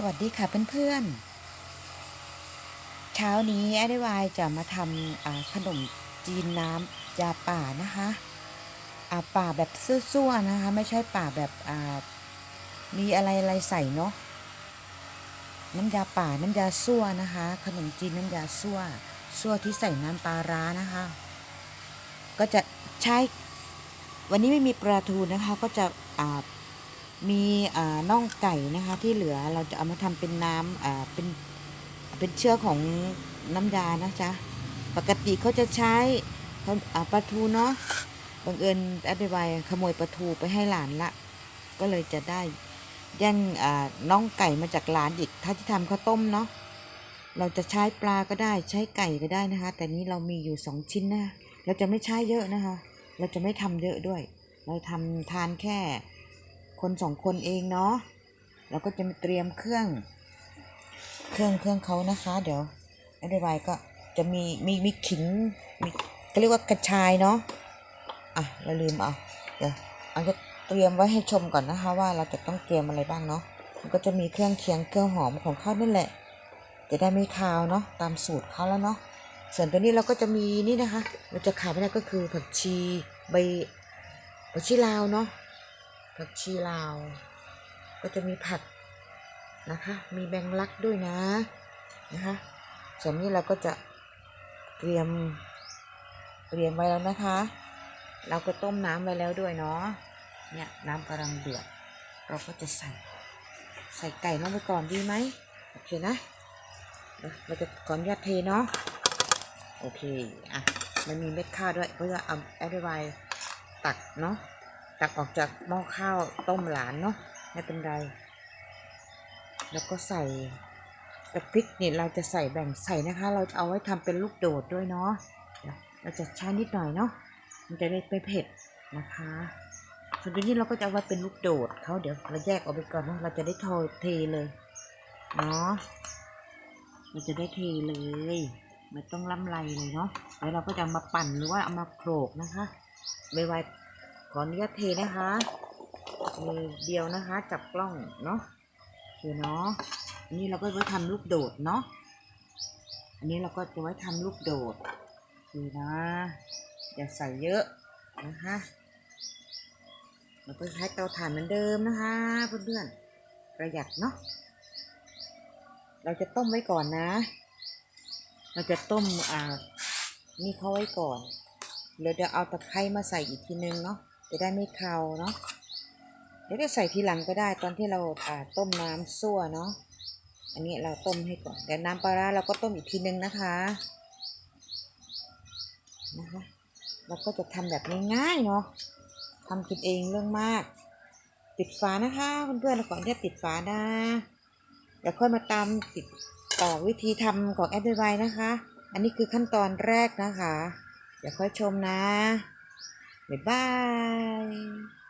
สวัสดีค่ะเพื่อนๆ เช้านี้แอดวายจะมาทำขนมจีนน้ำยาป่านะคะอาป่าแบบซั่วๆนะคะ ไม่ใช่ป่าแบบมีอะไรอะไรใส่เนาะน้ำยาป่าน้ำยาซั่วนะคะ ขนมจีนน้ำยาซั่วซั่วที่ใส่น้ำปลาร้านะคะ ก็จะใช้ วันนี้ไม่มีปลาทูนะคะ ก็จะอา มีอ่าน่องไก่นะคะ ที่เหลือเราจะเอามาทำเป็นน้ำอ่าเป็นเป็นเชื้อของน้ำยานะจ๊ะปกติเขาจะใช้เขาปลาทูเนาะบังเอิญอธิบายขโมยปลาทูไปให้หลานละ ก็เลยจะได้แย่งอ่าน่องไก่มาจากหลานอีก ถ้าที่ทำข้าวต้มเนาะเราจะใช้ปลาก็ได้ใช้ไก่ก็ได้นะคะ แต่นี้เรามีอยู่สองชิ้นนะเราจะไม่ใช้เยอะนะคะ เราจะไม่ทำเยอะด้วย เราทำทานแค่ คนสองคนเองเนาะเราก็จะมาเตรียมเครื่อง เครื่องเครื่องเขานะคะ เดี๋ยวอธิบายก็จะมีมีมีขิงมีก็เรียกว่ากระชายเนาะอะเราลืมเอาเดี๋ยวเอาจะเตรียมไว้ให้ชมก่อนนะคะ ว่าเราจะต้องเตรียมอะไรบ้างเนาะมันก็จะมีเครื่องเคียงเครื่องหอมของเขานั่นแหละ จะได้ไม่คาวเนาะตามสูตรเขาแล้วเนาะส่วนตัวนี้เราก็จะมีนี่นะคะ เราจะขาดไม่ได้ก็คือผักชีใบผักชีลาวเนาะ ผักชีลาว ก็จะมีผักนะคะ มีแบงลักด้วยนะนะคะ ส่วนนี้เราก็จะเตรียมเตรียมไว้แล้วนะคะ เราก็ต้มน้ำไว้แล้วด้วยเนาะ เนี่ยน้ำกำลังเดือด เราก็จะใส่ใส่ไก่ลงไปก่อนดีไหมโอเคนะ เราจะก่อนญาตเทเนาะ โอเค อะ มันมีเม็ดข้าวด้วยเพื่อเอาแอดไวตักเนาะ ตักออกจากหม้อข้าวต้มหลานเนาะไม่เป็นไร แล้วก็ใส่แต่พริกเนี่ยเราจะใส่แบ่งใส่นะคะ เราจะเอาไว้ทำเป็นลูกโดดด้วยเนาะเราจะใช้นิดหน่อยเนาะมันจะได้ไม่เผ็ดนะคะส่วนตัวนี้เราก็จะเอาไว้เป็นลูกโดดเขาเดี๋ยวเราแยกออกไปก่อนเนาะเราจะได้โทเทเลยเนาะเราจะได้เทเลยไม่ต้องล่ำไรเลยเนาะแล้วเราก็จะมาปั่นหรือว่าเอามาโขลกนะคะไวๆ ออนุญาตเทนะคะมือเดียวนะคะ จับกล้องเนาะโอเคเนาะอันนี้เราก็ไว้ทำลูกโดดเนาะอันนี้เราก็จะไว้ทำลูกโดดโอเคนะอย่าใส่เยอะนะคะเราก็ใช้เตาถ่านเหมือนเดิมนะคะเพื่อนๆประหยัดเนาะเราจะต้มไว้ก่อนนะ เราจะต้มอ่านี่เขาไว้ก่อนเดี๋ยวจะเอาตะไคร้มาใส่อีกทีนึงเนาะ จะได้ไม่คาวเนาะเดี๋ยวจะใส่ทีหลังก็ได้ตอนที่เราอ่าต้มน้ำซั่วเนาะอันนี้เราต้มให้ก่อนเดี๋ยวน้ำปลาร้าเราก็ต้มอีกทีนึงนะคะนะคะเราก็จะทำแบบง่ายๆเนาะทำกินเองเรื่องมาก ปิดฝานะคะเพื่อนๆเราขออนุญาตปิดฝานะเดี๋ยวค่อยมาตามติดต่อวิธีทำของแอดไวนะคะ อันนี้คือขั้นตอนแรกนะคะ เดี๋ยวค่อยชมนะ บ๊ายบาย